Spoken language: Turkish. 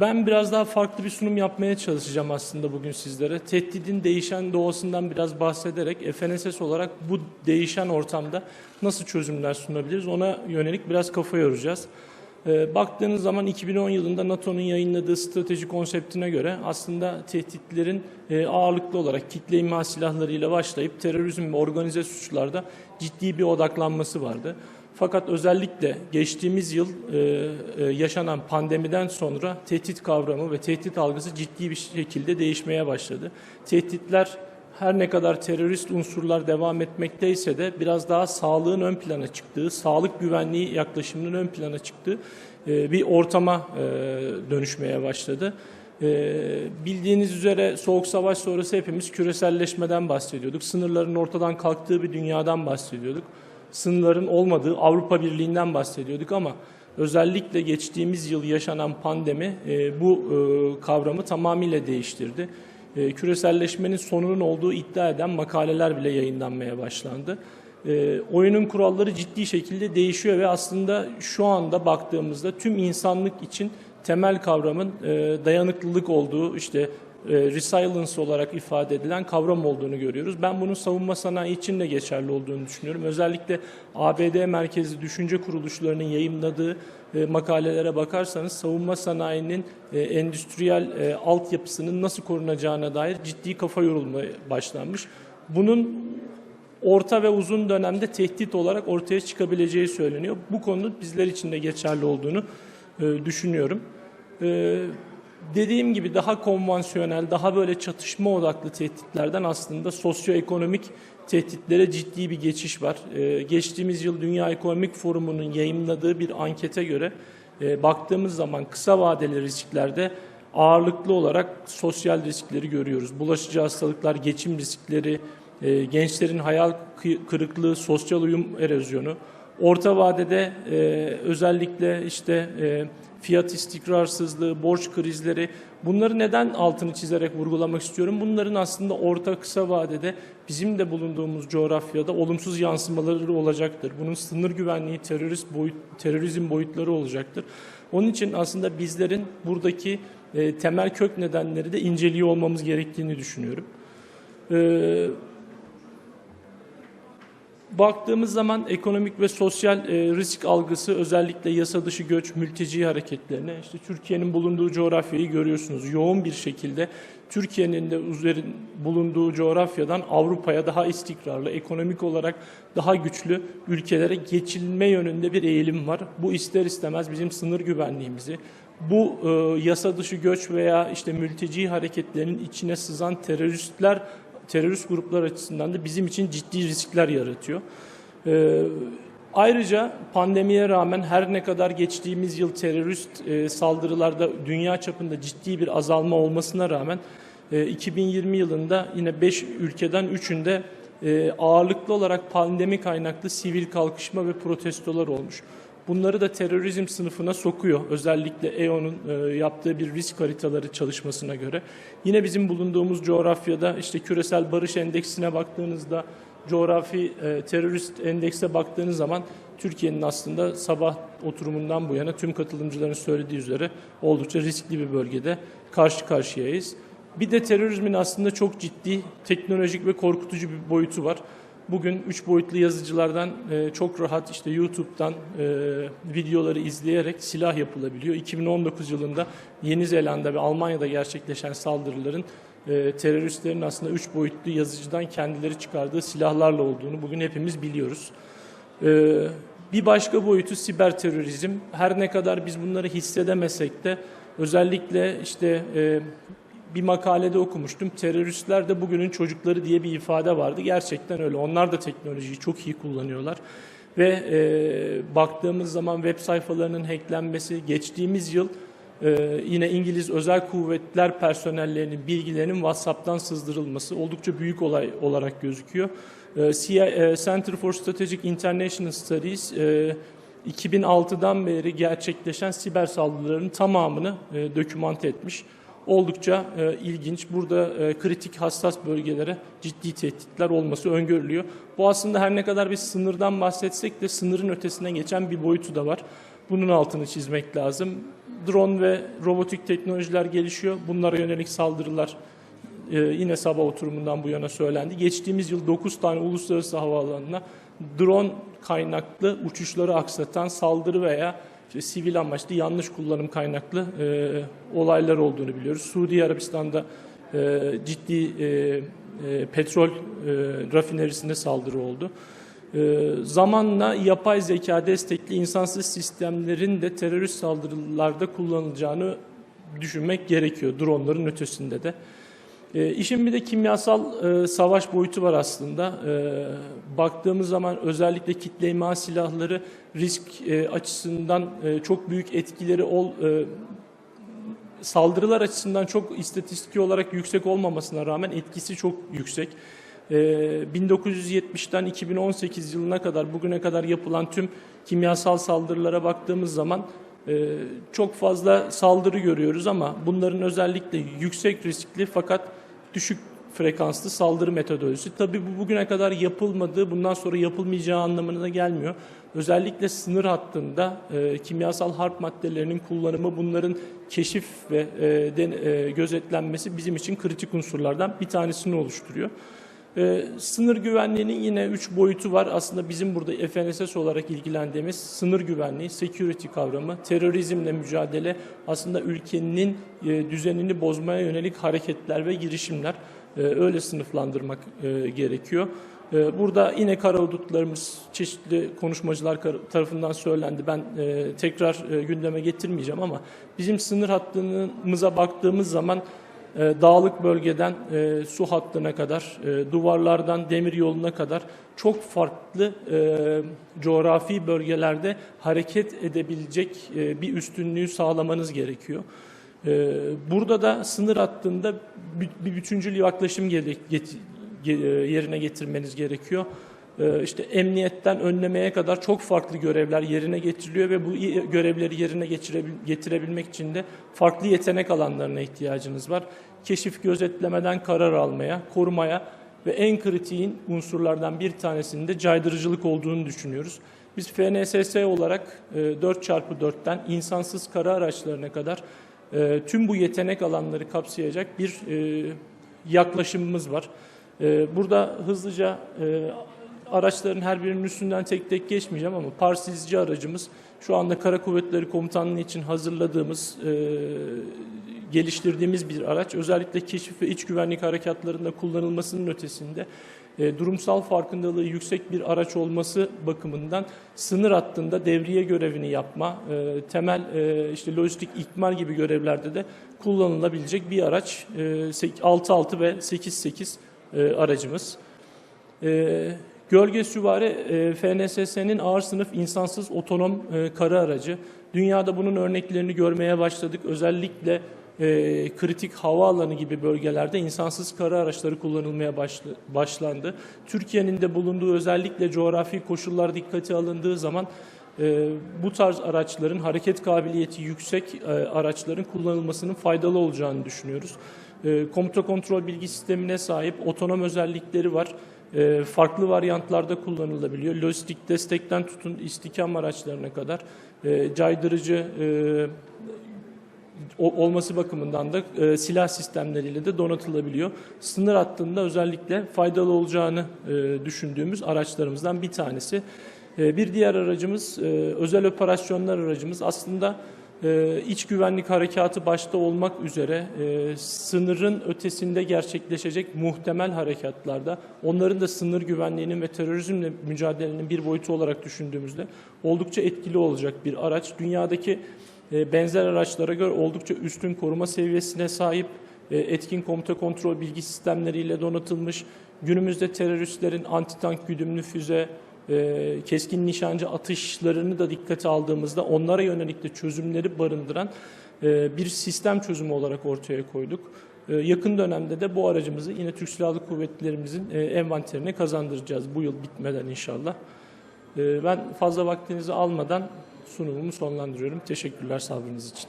ben biraz daha farklı bir sunum yapmaya çalışacağım aslında bugün sizlere. Tehdidin değişen doğasından biraz bahsederek FNSS olarak bu değişen ortamda nasıl çözümler sunabiliriz ona yönelik biraz kafa yoracağız. Ee, baktığınız zaman 2010 yılında NATO'nun yayınladığı strateji konseptine göre aslında tehditlerin e, ağırlıklı olarak kitle imha silahlarıyla başlayıp terörizm ve organize suçlarda ciddi bir odaklanması vardı. Fakat özellikle geçtiğimiz yıl e, e, yaşanan pandemiden sonra tehdit kavramı ve tehdit algısı ciddi bir şekilde değişmeye başladı. Tehditler her ne kadar terörist unsurlar devam etmekteyse de biraz daha sağlığın ön plana çıktığı, sağlık güvenliği yaklaşımının ön plana çıktığı e, bir ortama e, dönüşmeye başladı. E, bildiğiniz üzere Soğuk Savaş sonrası hepimiz küreselleşmeden bahsediyorduk. Sınırların ortadan kalktığı bir dünyadan bahsediyorduk. Sınırların olmadığı Avrupa Birliği'nden bahsediyorduk ama özellikle geçtiğimiz yıl yaşanan pandemi e, bu e, kavramı tamamıyla değiştirdi. E, küreselleşmenin sonunun olduğu iddia eden makaleler bile yayınlanmaya başlandı. E, oyunun kuralları ciddi şekilde değişiyor ve aslında şu anda baktığımızda tüm insanlık için temel kavramın e, dayanıklılık olduğu, işte resilience olarak ifade edilen kavram olduğunu görüyoruz. Ben bunun savunma sanayi için de geçerli olduğunu düşünüyorum. Özellikle ABD merkezli düşünce kuruluşlarının yayınladığı e, makalelere bakarsanız savunma sanayinin e, endüstriyel e, altyapısının nasıl korunacağına dair ciddi kafa yorulmaya başlanmış. Bunun orta ve uzun dönemde tehdit olarak ortaya çıkabileceği söyleniyor. Bu konuda bizler için de geçerli olduğunu e, düşünüyorum. Dediğim gibi daha konvansiyonel, daha böyle çatışma odaklı tehditlerden aslında sosyoekonomik tehditlere ciddi bir geçiş var. E, geçtiğimiz yıl Dünya Ekonomik Forumu'nun yayınladığı bir ankete göre e, baktığımız zaman kısa vadeli risklerde ağırlıklı olarak sosyal riskleri görüyoruz. Bulaşıcı hastalıklar, geçim riskleri, e, gençlerin hayal kı- kırıklığı, sosyal uyum erozyonu. Orta vadede e, özellikle işte e, fiyat istikrarsızlığı, borç krizleri bunları neden altını çizerek vurgulamak istiyorum? Bunların aslında orta kısa vadede bizim de bulunduğumuz coğrafyada olumsuz yansımaları olacaktır. Bunun sınır güvenliği, terörist boyut, terörizm boyutları olacaktır. Onun için aslında bizlerin buradaki e, temel kök nedenleri de inceliyor olmamız gerektiğini düşünüyorum. Ee, baktığımız zaman ekonomik ve sosyal e, risk algısı özellikle yasa dışı göç, mülteci hareketlerine işte Türkiye'nin bulunduğu coğrafyayı görüyorsunuz. Yoğun bir şekilde Türkiye'nin de üzerin bulunduğu coğrafyadan Avrupa'ya daha istikrarlı, ekonomik olarak daha güçlü ülkelere geçilme yönünde bir eğilim var. Bu ister istemez bizim sınır güvenliğimizi, bu e, yasa dışı göç veya işte mülteci hareketlerinin içine sızan teröristler terörist gruplar açısından da bizim için ciddi riskler yaratıyor. Ee, ayrıca pandemiye rağmen her ne kadar geçtiğimiz yıl terörist e, saldırılarda dünya çapında ciddi bir azalma olmasına rağmen e, 2020 yılında yine 5 ülkeden 3'ünde e, ağırlıklı olarak pandemi kaynaklı sivil kalkışma ve protestolar olmuş. Bunları da terörizm sınıfına sokuyor. Özellikle EO'nun e, yaptığı bir risk haritaları çalışmasına göre. Yine bizim bulunduğumuz coğrafyada işte küresel barış endeksine baktığınızda coğrafi e, terörist endekse baktığınız zaman Türkiye'nin aslında sabah oturumundan bu yana tüm katılımcıların söylediği üzere oldukça riskli bir bölgede karşı karşıyayız. Bir de terörizmin aslında çok ciddi teknolojik ve korkutucu bir boyutu var. Bugün üç boyutlu yazıcılardan e, çok rahat işte YouTube'dan e, videoları izleyerek silah yapılabiliyor. 2019 yılında Yeni Zelanda ve Almanya'da gerçekleşen saldırıların e, teröristlerin aslında üç boyutlu yazıcıdan kendileri çıkardığı silahlarla olduğunu bugün hepimiz biliyoruz. E, bir başka boyutu siber terörizm. Her ne kadar biz bunları hissedemesek de özellikle işte e, bir makalede okumuştum. Teröristler de bugünün çocukları diye bir ifade vardı. Gerçekten öyle. Onlar da teknolojiyi çok iyi kullanıyorlar. Ve e, baktığımız zaman web sayfalarının hacklenmesi, geçtiğimiz yıl e, yine İngiliz özel kuvvetler personellerinin bilgilerinin WhatsApp'tan sızdırılması oldukça büyük olay olarak gözüküyor. E, CIA, e, Center for Strategic International Studies e, 2006'dan beri gerçekleşen siber saldırıların tamamını e, dokümante etmiş oldukça e, ilginç. Burada e, kritik hassas bölgelere ciddi tehditler olması öngörülüyor. Bu aslında her ne kadar biz sınırdan bahsetsek de sınırın ötesine geçen bir boyutu da var. Bunun altını çizmek lazım. drone ve robotik teknolojiler gelişiyor. Bunlara yönelik saldırılar e, yine sabah oturumundan bu yana söylendi. Geçtiğimiz yıl 9 tane uluslararası havaalanına drone kaynaklı uçuşları aksatan saldırı veya işte sivil amaçlı yanlış kullanım kaynaklı e, olaylar olduğunu biliyoruz. Suudi Arabistan'da e, ciddi e, e, petrol e, rafinerisinde saldırı oldu. E, zamanla yapay zeka destekli insansız sistemlerin de terörist saldırılarda kullanılacağını düşünmek gerekiyor dronların ötesinde de. E, bir de kimyasal e, savaş boyutu var aslında. E, baktığımız zaman özellikle kitle imha silahları risk e, açısından e, çok büyük etkileri ol, e, saldırılar açısından çok istatistiki olarak yüksek olmamasına rağmen etkisi çok yüksek. Ee, 1970'ten 2018 yılına kadar bugüne kadar yapılan tüm kimyasal saldırılara baktığımız zaman e, çok fazla saldırı görüyoruz ama bunların özellikle yüksek riskli fakat düşük frekanslı saldırı metodolojisi. Tabii bu bugüne kadar yapılmadığı, bundan sonra yapılmayacağı anlamına da gelmiyor. Özellikle sınır hattında e, kimyasal harp maddelerinin kullanımı, bunların keşif ve e, den, e, gözetlenmesi bizim için kritik unsurlardan bir tanesini oluşturuyor. E, sınır güvenliğinin yine üç boyutu var. Aslında bizim burada FNSS olarak ilgilendiğimiz sınır güvenliği, security kavramı, terörizmle mücadele, aslında ülkenin e, düzenini bozmaya yönelik hareketler ve girişimler. E, öyle sınıflandırmak e, gerekiyor. E, Burada yine kara hudutlarımız çeşitli konuşmacılar tarafından söylendi. Ben e, tekrar e, gündeme getirmeyeceğim ama bizim sınır hattımıza baktığımız zaman e, dağlık bölgeden e, su hattına kadar, e, duvarlardan demir yoluna kadar çok farklı coğrafi bölgelerde hareket edebilecek bir üstünlüğü sağlamanız gerekiyor. Burada da sınır hattında bir- bütüncül yaklaşım yerine getirmeniz gerekiyor. Ee, İşte emniyetten önlemeye kadar çok farklı görevler yerine getiriliyor ve bu görevleri yerine getirebilmek için de farklı yetenek alanlarına ihtiyacınız var. Keşif gözetlemeden karar almaya, korumaya ve en kritiğin unsurlardan bir tanesinin de caydırıcılık olduğunu düşünüyoruz. Biz FNSS olarak e, 4x4'ten insansız kara araçlarına kadar e, tüm bu yetenek alanları kapsayacak bir e, yaklaşımımız var. E, burada hızlıca e, araçların her birinin üstünden tek tek geçmeyeceğim ama parsizci aracımız şu anda Kara Kuvvetleri Komutanlığı için hazırladığımız, e, geliştirdiğimiz bir araç. Özellikle keşif ve iç güvenlik harekatlarında kullanılmasının ötesinde e, durumsal farkındalığı yüksek bir araç olması bakımından sınır hattında devriye görevini yapma, e, temel e, işte lojistik ikmal gibi görevlerde de kullanılabilecek bir araç. E, 6.6 ve 8.8 e, aracımız. E, Gölge Süvari e, FNSS'nin ağır sınıf insansız otonom e, kara aracı. Dünyada bunun örneklerini görmeye başladık. Özellikle e, kritik havaalanı gibi bölgelerde insansız kara araçları kullanılmaya başlı, başlandı. Türkiye'nin de bulunduğu özellikle coğrafi koşullar dikkate alındığı zaman e, bu tarz araçların hareket kabiliyeti yüksek e, araçların kullanılmasının faydalı olacağını düşünüyoruz. E, komuta kontrol bilgi sistemine sahip otonom özellikleri var. E, farklı varyantlarda kullanılabiliyor. Lojistik destekten tutun istikam araçlarına kadar e, caydırıcı e, olması bakımından da e, silah sistemleriyle de donatılabiliyor. Sınır hattında özellikle faydalı olacağını e, düşündüğümüz araçlarımızdan bir tanesi. Bir diğer aracımız özel operasyonlar aracımız. Aslında e, iç güvenlik harekatı başta olmak üzere e, sınırın ötesinde gerçekleşecek muhtemel harekatlarda onların da sınır güvenliğinin ve terörizmle mücadelenin bir boyutu olarak düşündüğümüzde oldukça etkili olacak bir araç. Dünyadaki e, benzer araçlara göre oldukça üstün koruma seviyesine sahip, e, etkin komuta kontrol bilgi sistemleriyle donatılmış, günümüzde teröristlerin antitank güdümlü füze, e, keskin nişancı atışlarını da dikkate aldığımızda onlara yönelik de çözümleri barındıran e, bir sistem çözümü olarak ortaya koyduk. E, Yakın dönemde de bu aracımızı yine Türk Silahlı Kuvvetlerimizin e, envanterine kazandıracağız bu yıl bitmeden inşallah. E, Ben fazla vaktinizi almadan sunumumu sonlandırıyorum. Teşekkürler sabrınız için.